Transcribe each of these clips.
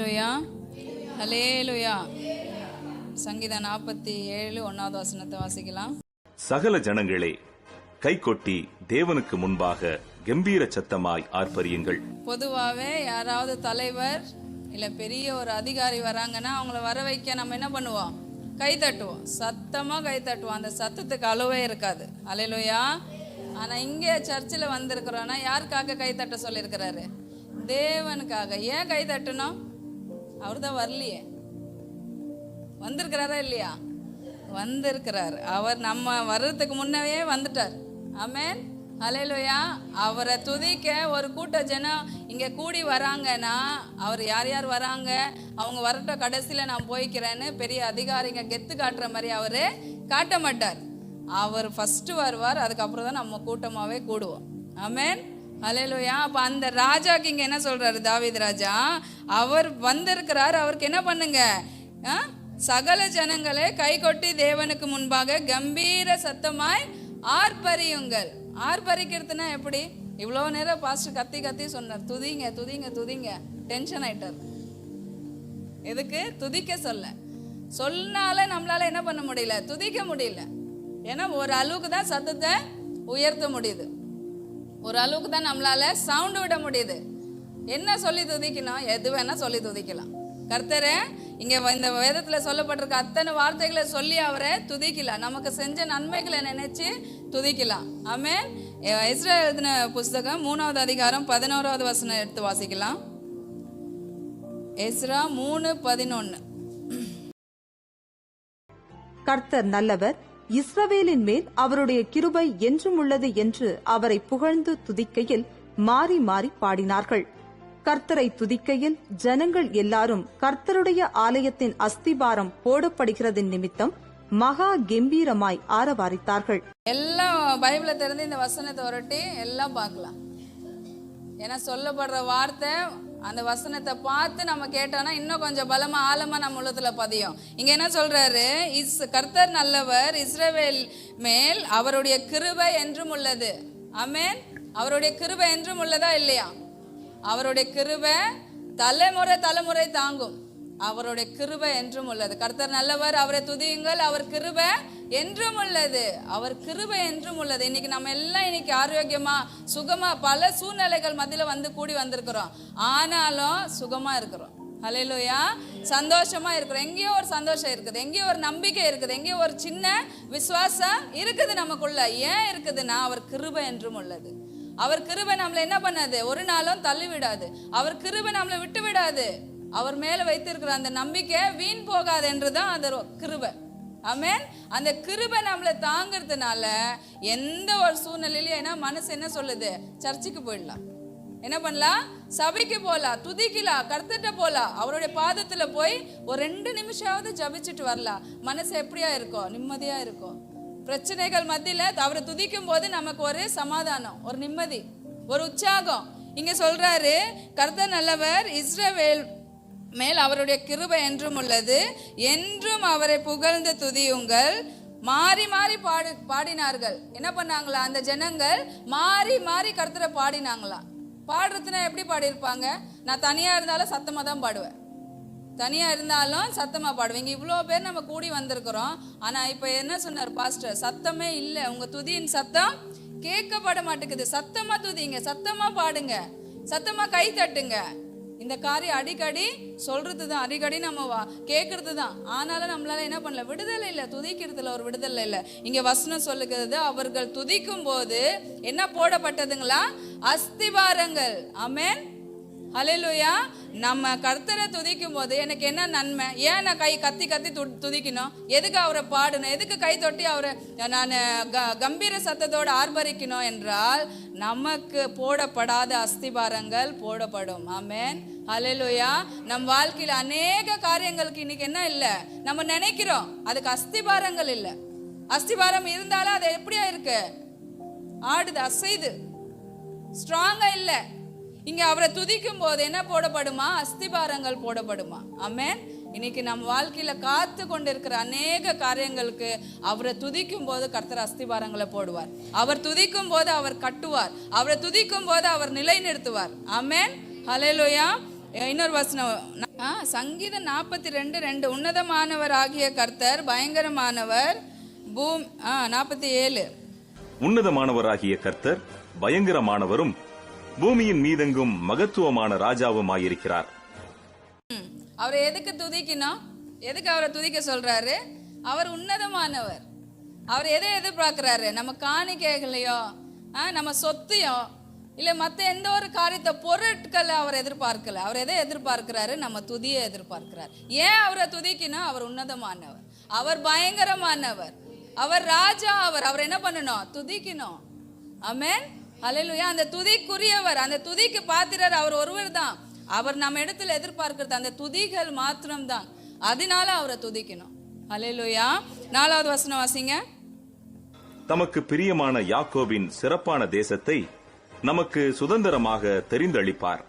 Hallelujah hallelujah சங்கீதம் நாற்பத்தி ஏழு ஒன்றாவது வசனத்தை வாசிக்கலாம். சகல ஜனங்களே கைகொட்டி தேவனுக்கு முன்பாக கம்பீர சத்தமாய் ஆர்ப்பரியுங்கள். பொதுவாகவே யாராவது தலைவர் இல்லை பெரிய ஒரு அதிகாரி வராங்கன்னா அவங்கள வர வைக்க நம்ம என்ன பண்ணுவோம்? கை தட்டுவோம். சத்தமாக கை தட்டுவோம். அந்த சத்தத்துக்கு அளவே இருக்காது. அலையிலுயா ஆனால் இங்கே சர்ச்சில் வந்திருக்கிறோன்னா யாருக்காக கை தட்ட சொல்லியிருக்கிறாரு? தேவனுக்காக. ஏன் கை தட்டணும்? அவர் தான் வரலையே. வந்திருக்கிறாரா இல்லையா? வந்திருக்கிறார். அவர் நம்ம வர்றதுக்கு முன்னவே வந்துட்டார். ஆமேன். ஹalleluya. அவரை துதிக்க ஒரு கூட்ட ஜனம் இங்கே கூடி வராங்கன்னா அவர் யார் யார் வராங்க? அவங்க வரட்ட கடைசியில் நான் போய்க்கிறேன்னு பெரிய அதிகாரிங்க கெத்து காட்டுற மாதிரி அவர் காட்ட மாட்டார். அவர் ஃபஸ்ட்டு வருவார் அதுக்கப்புறம் தான் நம்ம கூட்டமாகவே கூடுவோம். ஆமேன். அலையலோயா அப்போ அந்த ராஜாக்கு இங்கே என்ன சொல்கிறாரு தாவீது ராஜா? அவர் வந்திருக்கிறார் அவருக்கு என்ன பண்ணுங்க? ஆ? சகல ஜனங்களே கைகொட்டி தேவனுக்கு முன்பாக கம்பீர சத்தமாய் ஆர்ப்பரியுங்கள். ஆர்ப்பரிக்கிறதுனா எப்படி? இவ்வளோ நேரம் பாஸ்டர் கத்தி கத்தி சொன்னார். துதிங்க துதிங்க துதிங்க. டென்ஷன் ஆயிட்டார். எதுக்கு? துதிக்க சொல்ல. சொன்னால நம்மளால என்ன பண்ண முடியல? துதிக்க முடியல. ஏன்னா ஒரு அளவுக்கு தான் சத்தத்தை உயர்த்த முடியுது. ஒரு அளவுக்கு தான் நம்மளால சவுண்டு விட முடியுது. என்ன சொல்லி துதிக்கணும்? எது வேணா சொல்லி துதிக்கலாம். கர்த்தரை இங்க வ- இந்த வேதத்துல சொல்லப்பட்டிருக்க அத்தனை வார்த்தைகளை சொல்லி அவரை துதிக்கலாம். நமக்கு செஞ்ச நன்மைகளை நினைச்சு துதிக்கலாம். ஆமே இஸ்ரா எழுதின புஸ்தகம் மூணாவது அதிகாரம் பதினோராவது வசனம் எடுத்து வாசிக்கலாம். எஸ்ரா மூணு பதினொன்னு. கர்த்தர் நல்லவர் இஸ்ரவேலின் மேல் அவருடைய கிருபை என்றும் உள்ளது என்று அவரை புகழ்ந்து துதிக்கையில் மாறி மாறி பாடினார்கள். கர்த்தரை துதிக்கையில் ஜனங்கள் எல்லாரும் கர்த்தருடைய ஆலயத்தின் அஸ்திபாரம் போடப்படுகிறதின் நிமித்தம் மகா கம்பீரமாய் ஆரவாரித்தார்கள். எல்லாம் பைபிள திறந்து இந்த வசனத்தை ஒரட்டி எல்லாம் பார்க்கலாம். ஏன்னா சொல்லப்படுற வார்த்தை அந்த வசனத்தை பார்த்து நம்ம கேட்டோம்னா இன்னும் கொஞ்சம் பலமா ஆழமா நம்ம உள்ளத்துல பதியும். இங்க என்ன சொல்றாரு? இஸ் கர்த்தர் நல்லவர் இஸ்ரவேல் மேல் அவருடைய கிருபை என்றும் உள்ளது. அமேன் அவருடைய கிருபை என்றும் உள்ளதா இல்லையா? அவருடைய கிருபை தலைமுறை தலைமுறை தாங்கும். அவருடைய கிருபை என்றும் உள்ளது. கர்த்தர் நல்லவர் அவரை துதியுங்கள் அவர் கிருபை என்றும் உள்ளது. அவர் கிருபை என்றும் உள்ளது. இன்னைக்கு நம்ம எல்லாம் இன்னைக்கு ஆரோக்கியமா சுகமா பல சூழ்நிலைகள் மத்தியில வந்து கூடி வந்திருக்கிறோம். ஆனாலும் சுகமா இருக்கிறோம். ஹalleluya. சந்தோஷமா இருக்கிறோம். எங்கேயோ ஒரு சந்தோஷம் இருக்குது. எங்கேயோ ஒரு நம்பிக்கை இருக்குது. எங்கேயோ ஒரு சின்ன விசுவாசம் இருக்குது நமக்குள்ள. ஏன் இருக்குதுன்னா அவர் கிருபை என்றும் உள்ளது. அவர் கிருபை நம்மளை என்ன பண்ணாது? ஒரு நாளும் தள்ளி விடாது அவர் கிருபை நம்மளை விட்டு விடாது அவர் மேல வைத்திருக்கிற அந்த நம்பிக்கை வீண் போகாது என்றுதான் அந்த கிருபை. ஆமேன். அந்த கிருபை நம்மளை தாங்கிறதுனால எந்த ஒரு சூழ்நிலையிலும் ஏன்னா மனசு என்ன சொல்லுது? சர்ச்சுக்கு போயிடலாம். என்ன பண்ணலாம்? சபைக்கு போகலாம் துதிக்கலாம். கருத்துட்ட போகலாம் அவருடைய பாதத்துல போய் ஒரு ரெண்டு நிமிஷமாவது ஜபிச்சுட்டு வரலாம். மனசு எப்படியா இருக்கும்? நிம்மதியா இருக்கும். பிரச்சனைகள் மத்தியில அவரை துதிக்கும் போது நமக்கு ஒரு சமாதானம் ஒரு நிம்மதி ஒரு உற்சாகம். இங்க சொல்றாரு கர்த்த நல்லவர் இஸ்ரவேல் மேல் அவருடைய கிருபை என்றும் உள்ளது. என்றும் அவரை புகழ்ந்து துதியுங்கள். மாறி மாறி பாடு பாடினார்கள். என்ன பண்ணாங்களா? அந்த ஜனங்கள் மாறி மாறி கருத்துரை பாடினாங்களா? பாடுறதுனா எப்படி பாடியிருப்பாங்க? நான் தனியா இருந்தாலும் சத்தமாக தான் பாடுவேன். தனியா இருந்தாலும் சத்தமாக பாடுவேன். இங்கே இவ்வளோ பேர் நம்ம கூடி வந்திருக்கிறோம். ஆனால் இப்போ என்ன சொன்னார் பாஸ்டர்? சத்தமே இல்லை. உங்கள் துதியின் சத்தம் கேட்கப்பட மாட்டேங்குது. சத்தமாக துதிங்க. சத்தமாக பாடுங்க. சத்தமாக கை தட்டுங்க. இந்த காரியம் அடிக்கடி சொல்றது தான் அடிக்கடி நம்ம வா கேட்கறது தான் ஆனாலும் நம்மளால என்ன பண்ணல விடுதலை இல்லை துதிக்கிறதுல ஒரு விடுதலை இல்லை. இங்க வசனம் சொல்லுகிறது அவர்கள் துதிக்கும் போது என்ன போடப்பட்டதுங்களா? அஸ்திவாரங்கள் அமேன் ஹalleluya. நம்ம கர்த்தரை துதிக்கும் போது எனக்கு என்ன நன்மை? ஏன் நான் கை கத்தி கத்தி து துதிக்கணும்? எதுக்கு அவரை பாடணும்? எதுக்கு கை தொட்டி அவரை நான் க கம்பீர சத்தத்தோடு ஆர்ப்பரிக்கணும் என்றால் நமக்கு போடப்படாத அஸ்திபாரங்கள் போடப்படும். ஆமேன். ஹalleluya நம் வாழ்க்கையில் அநேக காரியங்களுக்கு இன்னைக்கு என்ன இல்லை? நம்ம நினைக்கிறோம். அதுக்கு அஸ்திபாரங்கள் இல்லை. அஸ்திபாரம் இருந்தாலும் அது எப்படியா இருக்கு? ஆடுது அசைது ஸ்ட்ராங்கா இல்லை. இங்க அவரை துதிக்கும் போது என்ன போடப்படுமா? அஸ்திபாரங்கள் போடப்படுமா? அமேன் இன்னைக்கு நம் வாழ்க்கையில காத்து கொண்டிருக்கிற அநேக காரியங்களுக்கு அவரை துதிக்கும் போது கர்த்தர் அஸ்திபாரங்களை போடுவார். அவர் துதிக்கும் போது அவர் கட்டுவார். அவரை துதிக்கும் போது அவர் நிலைநிறுத்துவார். அமேன் ஹalleluya இன்னொரு வசனம். ஆ, சங்கீதம் நாற்பத்தி ரெண்டு. ரெண்டு உன்னதமானவர் ஆகிய கர்த்தர் பயங்கரமானவர் பூம் நாற்பத்தி ஏழு உன்னதமானவராகிய கர்த்தர் பயங்கரமானவரும் பூமியின் மீதெங்கும் மகத்துவமான ராஜாவுமாயிருக்கிறார். ம். அவரை எதுக்கு துதிக்கணும்? எதுக்கு அவரை துதிக்க சொல்றாரு? அவர் உன்னதமானவர். அவர் எதை எதிர்பார்க்கிறாரு? நம்ம காணிக்கைகளையோ நம்ம சொத்தையோ இல்லை மற்ற எந்த ஒரு காரியத்தை பொருட்களை அவர் எதிர்பார்க்கல. அவர் எதை எதிர்பார்க்கிறாரு? நம்ம துதியை எதிர்பார்க்கிறார். ஏன் அவரை துதிக்கணும்? அவர் உன்னதமானவர். அவர் பயங்கரமானவர். அவர் ராஜா அவர். அவர் என்ன பண்ணணும்? துதிக்கணும். அமேன் அலையிலுயா அந்த துதிக்குரியவர் அந்த துதிக்கு பாத்திரர் அவர் ஒருவர் தான். அவர் நம்ம இடத்துல எதிர்பார்க்கிறது அந்த துதிகள் மாத்திரம்தான். அதனால அவரை துதிக்கணும். அலையிலுயா நாலாவது வசனம் வாசிங்க. தமக்கு பிரியமான யாக்கோவின் சிறப்பான தேசத்தை நமக்கு சுதந்திரமாக தெரிந்தளிப்பார்.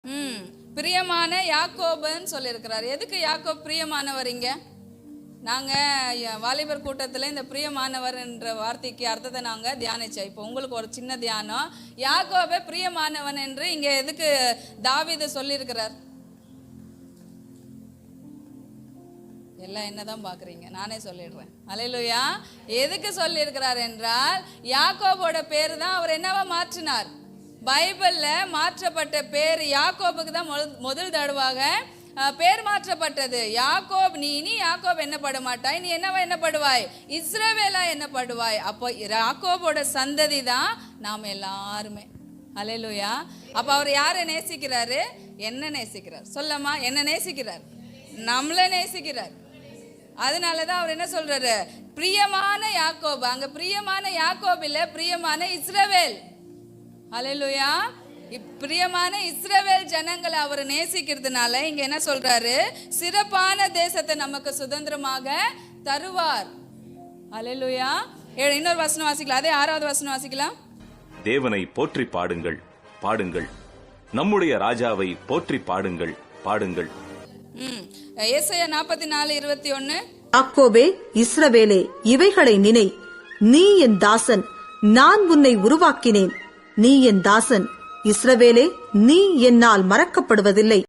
ம் பிரியமான யாக்கோபுன்னு சொல்லியிருக்கிறார். எதுக்கு யாக்கோப் பிரியமானவர் இங்க? நாங்க வாலிபர் கூட்டத்தில் இந்த பிரியமானவர் என்ற வார்த்தைக்கு அர்த்தத்தை நாங்க தியானிச்சோம். இப்போ உங்களுக்கு ஒரு சின்ன தியானம். யாக்கோபே பிரியமானவன் என்று இங்க எதுக்கு தாவிதை சொல்லியிருக்கிறார்? எல்லாம் என்னதான் பாக்குறீங்க நானே சொல்லிடுறேன். அலையிலுயா. எதுக்கு சொல்லியிருக்கிறார் என்றால் யாக்கோபோட பேர் தான் அவர் என்னவா மாற்றினார்? பைபிளில் மாற்றப்பட்ட பேர் யாக்கோபுக்கு தான் முதல் முதல் தடவாக பேர் மாற்றப்பட்டது. யாக்கோப் நீ இனி யாக்கோப் என்னப்பட மாட்டாய் நீ என்னவா என்னப்படுவாய் இஸ்ரவேலா என்னப்படுவாய் அப்போ யாக்கோபோட சந்ததி தான் நாம் எல்லாருமே. அலையிலுயா. அப்போ அவர் யாரை நேசிக்கிறாரு? என்ன நேசிக்கிறார். சொல்லம்மா என்ன நேசிக்கிறார்? நம்மளை நேசிக்கிறார். அதனாலதான் அவர் என்ன சொல்றாரு? பிரியமான யாக்கோபு. அங்க பிரியமான யாக்கோபு இல்ல பிரியமான இஸ்ரவேல். இப்- பிரியமான இஸ்ரவேல் ஜனங்களை அவர் நேசிக்கிறதுனால இங்க என்ன சொல்றாரு? சிறப்பான தேசத்தை நமக்கு சுதந்திரமாக தருவார். ஏ- இன்னொரு வசனம் வாசிக்கலாம். அதே ஆறாவது வசனம் வாசிக்கலாம். தேவனை போற்றி பாடுங்கள் பாடுங்கள். நம்முடைய ராஜாவை போற்றி பாடுங்கள் பாடுங்கள். ம். ஏசாயா நாற்பத்தி நாலு இருபத்தி ஒன்னு. யாக்கோபே இஸ்ரவேலே இவைகளை நினை. நீ என் தாசன் நான் உன்னை உருவாக்கினேன். நீ என் தாசன் இஸ்ரவேலே நீ என்னால் மறக்கப்படுவதில்லை.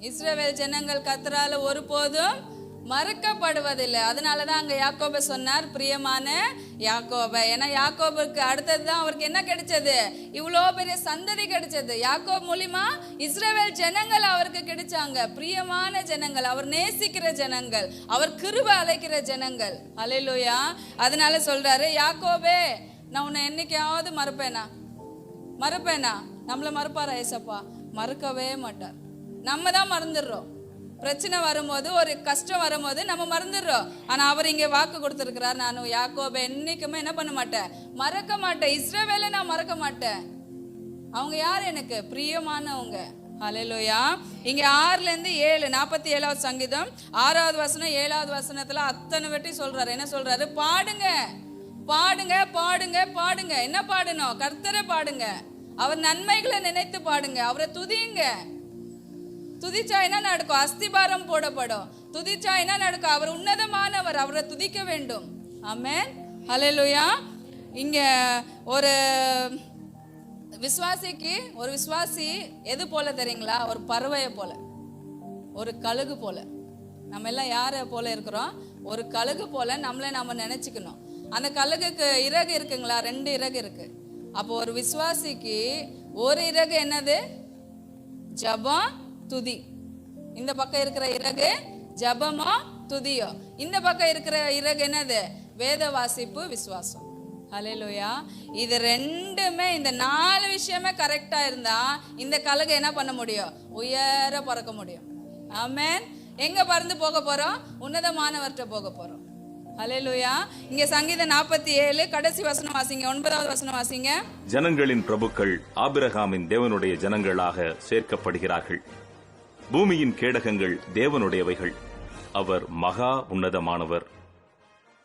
இஸ்ரவேல் ஜனங்கள் கத்தரால ஒருபோதும் மறக்கப்படுவதில்லை. அதனாலதான் அங்க யாக்கோப சொன்னார் பிரியமான யாக்கோப. ஏன்னா யாக்கோபுக்கு அடுத்தது தான் அவருக்கு என்ன கிடைச்சது? இவ்வளோ பெரிய சந்ததி கிடைச்சது. யாக்கோப் மூலிமா இஸ்ரேவேல் ஜனங்கள் அவருக்கு கிடைச்சாங்க. பிரியமான ஜனங்கள் அவர் நேசிக்கிற ஜனங்கள் அவர் கிருப அழைக்கிற ஜனங்கள். அலையிலோயா அதனால சொல்றாரு யாக்கோபே நான் உன்னை என்னைக்காவது மறப்பேனா? மறப்பேனா? நம்மள மறப்பாரா ஏசப்பா? மறக்கவே மாட்டார். நம்ம தான் மறந்துடுறோம். பிரச்சனை வரும்போது ஒரு கஷ்டம் வரும்போது நம்ம மறந்துடுறோம். ஆனால் அவர் இங்கே வாக்கு கொடுத்துருக்கிறார். நான் யாக்கோபை என்றைக்குமே என்ன பண்ண மாட்டேன். மறக்க மாட்டேன். இஸ்ரேவேலை நான் மறக்க மாட்டேன். அவங்க யார் எனக்கு? பிரியமானவங்க. ஹalleluya இங்க ஆறுல இருந்து ஏழு நாற்பத்தி ஏழாவது சங்கீதம். ஆறாவது வசனம் ஏழாவது வசனத்துல அத்தனை வெட்டி சொல்றாரு. என்ன சொல்றாரு? பாடுங்க. பாடுங்க பாடுங்க பாடுங்க. என்ன பாடணும்? கர்த்தரை பாடுங்க. அவர் நன்மைகளை நினைத்து பாடுங்க. அவரை துதியுங்க. துதிச்சா என்ன நடக்கும்? அஸ்திபாரம் போடப்படும். துதிச்சா என்ன நடக்கும்? அவர் உன்னதமானவர் அவரை துதிக்க வேண்டும். ஆமேன். ஹalleluya. இங்க ஒரு விசுவாசிக்கு ஒரு விசுவாசி எது போல தெரியுங்களா? ஒரு பறவையை போல. ஒரு கழுகு போல. நம்ம எல்லாம் யாரை போல இருக்கிறோம்? ஒரு கழுகு போல நம்மளை நம்ம நினைச்சுக்கணும். அந்த கழுகுக்கு இறகு இருக்குங்களா? ரெண்டு இறகு இருக்கு. அப்போ ஒரு விசுவாசிக்கு ஒரு இறகு என்னது? ஜபம் துதி. இந்த பக்கம் இருக்கிற இறகு ஜபமோ துதியோ. இந்த பக்கம் இருக்கிற இறகு என்னது? வேத வாசிப்பு விசுவாசம். ஹalleluya. இது ரெண்டுமே இந்த நாலு விஷயமே கரெக்டாக இருந்தா இந்த கழுகு என்ன பண்ண முடியும்? உயர பறக்க முடியும். ஆமேன் எங்க பறந்து போக போறோம்? உன்னதமானவர்கிட்ட போக போறோம். அலையலுயா இங்க சங்கீதம் நாற்பத்தி ஏழு கடைசி வசனம் வாசிங்க ஒன்பதாவது வசனம் வாசிங்க. ஜனங்களின் பிரபுக்கள் ஆபிரகாமின் தேவனுடைய ஜனங்களாக சேர்க்கப்படுகிறார்கள். பூமியின் கேடகங்கள் தேவனுடையவைகள். அவர் மகா உன்னதமானவர்.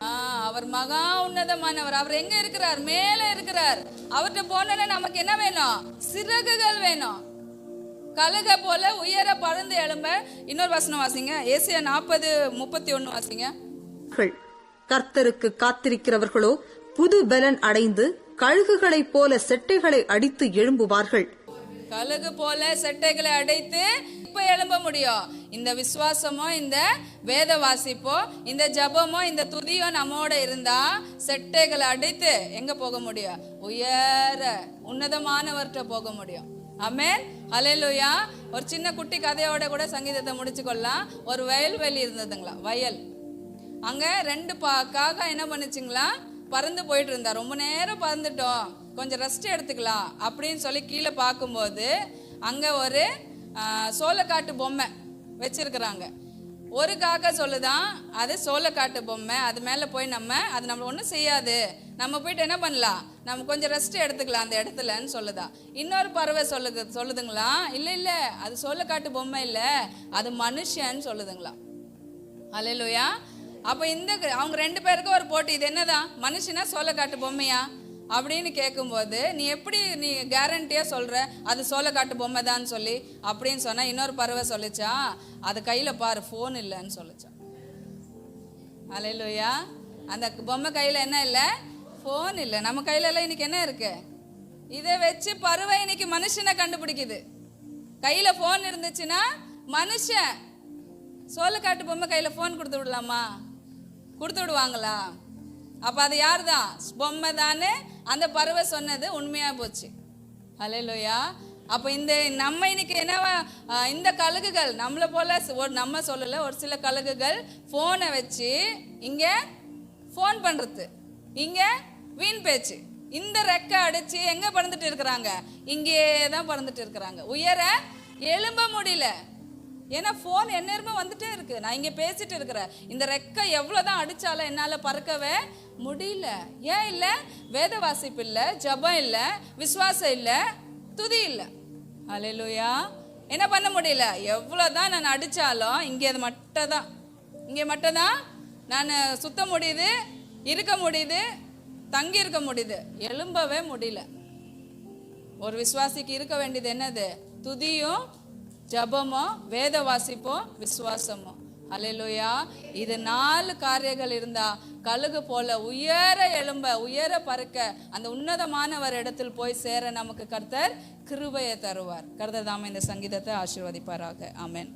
ஆ, அவர் மகா உன்னதமானவர். அவர் எங்க இருக்கிறார்? மேல இருக்கிறார். அவர்கிட்ட போனா நமக்கு என்ன வேணும்? சிறகுகள் வேணும். கழுக போல உயர பறந்து எழும்ப. இன்னொரு வசனம் வாசிங்க. ஏசியா நாற்பது முப்பத்தி ஒண்ணு வாசிங்க. கள். கர்த்தருக்கு காத்திருக்கிறவர்களோ புது பலன் அடைந்து கழுகுகளைப் போல செட்டைகளை அடித்து எழும்புவார்கள். கழுகு போல செட்டைகளை அடைத்து எழுப்ப முடியும் இந்த விசுவாசமோ இந்த வேத வாசிப்போ இந்த ஜபமோ இந்த துதியோ நம்மோட இருந்தா செட்டைகளை அடித்து எங்க போக முடியும் உயர உன்னதமானவர்கிட்ட போக முடியும் அமே அலையலுயா ஒரு சின்ன குட்டி கதையோட கூட சங்கீதத்தை முடிச்சு கொள்ளலாம் ஒரு வயல்வெளி இருந்ததுங்களா? வயல். அங்க ரெண்டு பா காக்கா என்ன பண்ணுச்சுங்களா? பறந்து போயிட்டு இருந்தா. ரொம்ப நேரம் பறந்துட்டோம். கொஞ்சம் ரெஸ்ட் எடுத்துக்கலாம் அப்படின்னு சொல்லி கீழே பார்க்கும்போது அங்க ஒரு சோளக்காட்டு பொம்மை வச்சிருக்கிறாங்க. ஒரு காக்கா சொல்லுதான் அது சோளக்காட்டு பொம்மை அது மேலே போய் நம்ம அது நம்ம ஒன்றும் செய்யாது. நம்ம போயிட்டு என்ன பண்ணலாம்? நம்ம கொஞ்சம் ரெஸ்ட் எடுத்துக்கலாம் அந்த இடத்துலன்னு சொல்லுதா இன்னொரு பறவை சொல்லுது சொல்லுதுங்களா? இல்லை இல்லை அது சோளக்காட்டு பொம்மை இல்லை அது மனுஷன்னு சொல்லுதுங்களா அலையிலுயா அப்போ இந்த அவங்க ரெண்டு பேருக்கும் ஒரு போட்டி இது என்னதான்? மனுஷனா சோளக்காட்டு பொம்மையா? அப்படின்னு கேட்கும்போது நீ எப்படி நீ கேரண்டியாக சொல்கிற அது சோளக்காட்டு பொம்மை தான் சொல்லி அப்படின்னு சொன்னால் இன்னொரு பறவை சொல்லிச்சான் அது கையில் பாரு ஃபோன் இல்லைன்னு சொல்லுச்சான் அலையிலுயா அந்த பொம்மை கையில் என்ன இல்லை? ஃபோன் இல்லை. நம்ம கையிலலாம் இன்னைக்கு என்ன இருக்கு? இதை வச்சு பறவை இன்னைக்கு மனுஷனை கண்டுபிடிக்குது. கையில் ஃபோன் இருந்துச்சுன்னா மனுஷன் சோளக்காட்டு பொம்மை கையில் ஃபோன் கொடுத்து விடலாமா? கொடுத்து விடுவாங்களா? அப்போ அது யார் தான் பொம்மை தானே அந்த பறவை சொன்னது உண்மையாக போச்சு. ஹalleluya. அப்போ இந்த நம்ம இன்னைக்கு என்னவா இந்த கழுகுகள் நம்மளை போல ஒரு நம்ம சொல்லலை ஒரு சில கழுகுகள் ஃபோனை வச்சு இங்கே ஃபோன் பண்ணுறது இங்கே வீண் பேச்சு. இந்த ரெக்கை அடிச்சு எங்கே பறந்துட்டு இருக்கிறாங்க? இங்கே தான் பறந்துட்டு இருக்கிறாங்க. உயர எழும்ப முடியல. ஏன்னா ஃபோன் எந்நேரமும் வந்துட்டே இருக்கு. நான் இங்கே பேசிட்டு இருக்கிறேன். இந்த ரெக்கை எவ்வளோ தான் அடித்தாலும் என்னால் பறக்கவே முடியல. ஏன் இல்லை? வேத வாசிப்பு இல்லை ஜபம் இல்லை விசுவாசம் இல்லை துதி இல்லை. அலையிலுயா என்ன பண்ண முடியல? எவ்வளோ தான் நான் அடித்தாலும் இங்கே அது மட்டும் தான் இங்கே மட்டும் தான் நான் சுத்த முடியுது இருக்க முடியுது தங்கி இருக்க முடியுது. எழும்பவே முடியல. ஒரு விசுவாசிக்கு இருக்க வேண்டியது என்னது? துதியும் ஜபமோ வேத வாசிப்போ விசுவாசமோ. அலையிலோயா இது நாலு காரியங்கள் இருந்தா கழுகு போல உயர எழும்ப உயர பறக்க அந்த உன்னதமானவர் இடத்தில் போய் சேர நமக்கு கர்த்தர் கிருபையை தருவார். கர்த்தர் தாம இந்த சங்கீதத்தை ஆசீர்வதிப்பாராக. ஆமேன்.